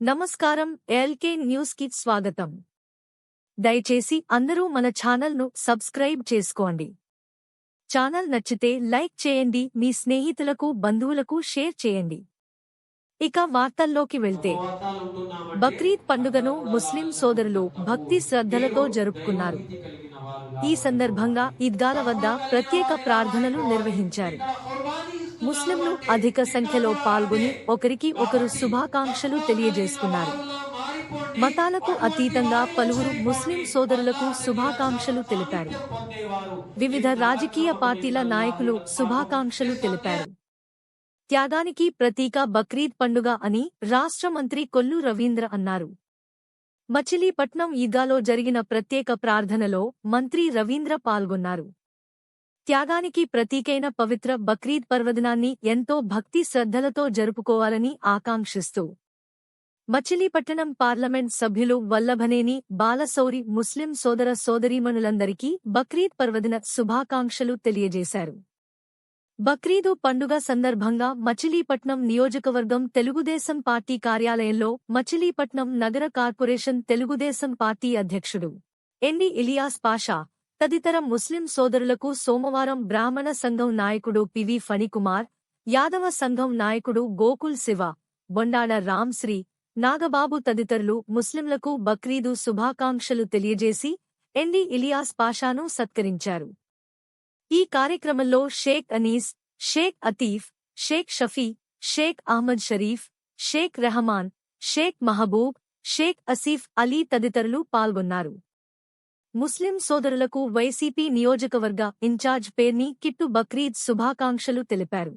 నమస్కారం ఎల్కే న్యూస్కి స్వాగతం. దయచేసి అందరూ మన ఛానల్ను సబ్స్క్రైబ్ చేసుకోండి. ఛానల్ నచ్చితే లైక్ చేయండి మీ స్నేహితులకు బంధువులకు షేర్ చేయండి. ఇక వార్తల్లోకి వెళ్తే బక్రీద్ పండుగను ముస్లిం సోదరులు భక్తి శ్రద్ధలతో జరుపుకున్నారు. ఈ సందర్భంగా ఈద్గాల వద్ద ప్రత్యేక ప్రార్థనలు నిర్వహించారు. ముస్లింలు అధిక సంఖ్యలో పాల్గొని ఒకరికి ఒకరు శుభాకాంక్షలు తెలియజేసుకున్నారు మతాలకు అతీతంగా పలువురు ముస్లిం సోదరులకు శుభాకాంక్షలు తెలిపారు. వివిధ రాజకీయ పార్టీల నాయకులు శుభాకాంక్షలు తెలిపారు. త్యాగానికి ప్రతీక బక్రీద్ పండుగ అని రాష్ట్ర మంత్రి కొల్లు రవీంద్ర అన్నారు. మచిలీపట్నం ఈగాలో జరిగిన ప్రత్యేక ప్రార్థనలో మంత్రి రవీంద్ర పాల్గొన్నారు. త్యాగానికి ప్రతీకైన పవిత్ర బక్రీద్ పర్వదినాన్ని ఎంతో భక్తి శ్రద్ధలతో జరుపుకోవాలని ఆకాంక్షిస్తూ మచిలీపట్టణం పార్లమెంట్ సభ్యులు వల్లభనేని బాలసౌరి ముస్లిం సోదర సోదరీమణులందరికీ బక్రీద్ పర్వదిన శుభాకాంక్షలు తెలియజేశారు. బక్రీదు పండుగ సందర్భంగా మచిలీపట్నం నియోజకవర్గం తెలుగుదేశం పార్టీ కార్యాలయంలో మచిలీపట్నం నగర కార్పొరేషన్ తెలుగుదేశం పార్టీ అధ్యక్షుడు ఎన్డి ఇలియాస్ పాషా తదితర ముస్లిం సోదరులకు సోమవారం బ్రాహ్మణ సంఘం నాయకుడు పివి ఫణికుమార్ యాదవ సంఘం నాయకుడు గోకుల్ శివ బొండాడ రామ్శ్రీ నాగబాబు తదితరులు ముస్లింలకు బక్రీదు శుభాకాంక్షలు తెలియజేసి ఎన్డీ ఇలియాస్ పాషాను సత్కరించారు. ఈ కార్యక్రమంలో షేక్ అనీస్ షేక్ అతీఫ్ షేక్ షఫీ షేక్ అహ్మద్ షరీఫ్ షేక్ రెహమాన్ షేక్ మహబూబ్ షేక్ అసీఫ్ అలీ తదితరులు పాల్గొన్నారు. ముస్లిం సోదరులకు వైసీపీ నియోజకవర్గ ఇన్ఛార్జ్ పేర్ని కిట్టు బక్రీద్ శుభాకాంక్షలు తెలిపారు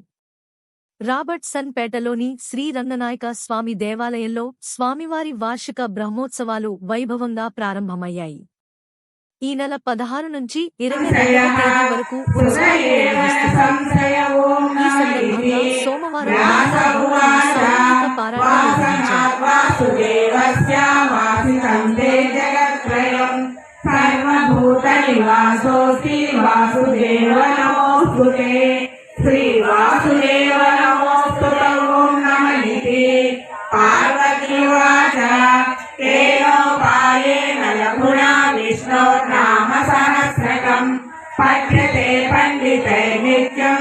రాబర్ట్సన్ పేటలోని శ్రీ రంగనాయక స్వామి దేవాలయంలో స్వామివారి వార్షిక బ్రహ్మోత్సవాలు వైభవంగా ప్రారంభమయ్యాయి ఈ నెల పదహారు నుంచి ఇరవై రెండవ తేదీ వరకు ఉత్సవాలు నిర్వహిస్తున్నారు. ఈ సందర్భంగా సోమవారం సర్వభూత నివాసోసి వాసుదేవ నమోస్తుతే శ్రీ వాసుదేవ నమోస్తు ఓం నమ ఇతి పార్వతీవాచ తేనోపాయేన లఘునా విష్ణో నామ సహస్రకం పఠ్యతే పండితై నిత్యం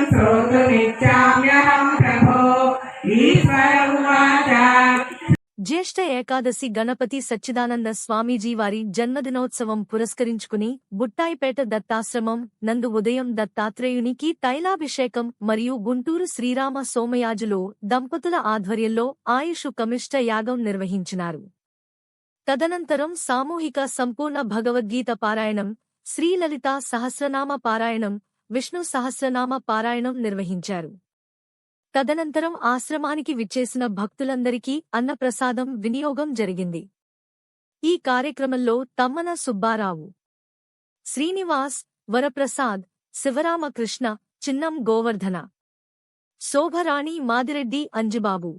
జ్యేష్ఠ ఏకాదశి గణపతి సచ్చిదానంద స్వామీజీ వారి జన్మదినోత్సవం పురస్కరించుకుని బుట్టాయిపేట దత్తాశ్రమం నందు ఉదయం దత్తాత్రేయునికి తైలాభిషేకం మరియు గుంటూరు శ్రీరామ సోమయాజులు దంపతుల ఆధ్వర్యంలో ఆయుషు కమిష్ట యాగం నిర్వహించినారు. తదనంతరం సామూహిక సంపూర్ణ భగవద్గీత పారాయణం శ్రీలలిత సహస్రనామ పారాయణం విష్ణు సహస్రనామ పారాయణం నిర్వహించారు. తదనంతరం ఆశ్రమానికి విచ్చేసిన భక్తులందరికీ అన్నప్రసాదం వినియోగం జరిగింది. ఈ కార్యక్రమంలో తమ్మన సుబ్బారావు శ్రీనివాస్ వరప్రసాద్ శివరామకృష్ణ చిన్నం గోవర్ధన శోభరాణి మాదిరెడ్డి అంజుబాబు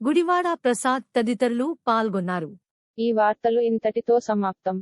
గుడివాడ ప్రసాద్ తదితరులు పాల్గొన్నారు. ఈ వార్తలు ఇంతటితో సమాప్తం.